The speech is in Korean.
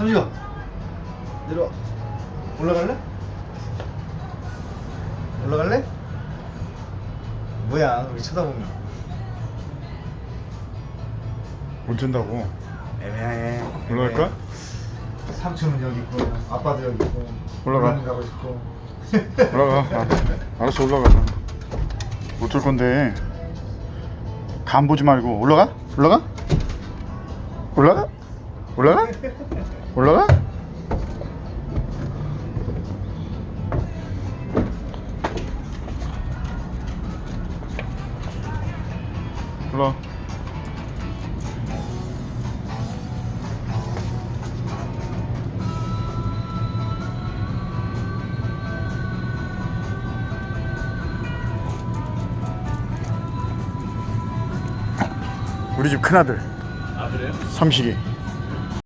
삼식아 내려와 올라갈래? 올라갈래? 뭐야 우리 쳐다보면 못 준다고 애매해 올라갈까? 애매해. 삼촌은 여기 있고 아빠도 여기 있고 올라가. 가고 싶고 올라가 아, 알았어 올라가 어쩔 건데 간 보지 말고 올라가? 올라가? 올라가? 올라가? 올라가? 올라가 우리 집 큰아들 아 그래요? 삼식이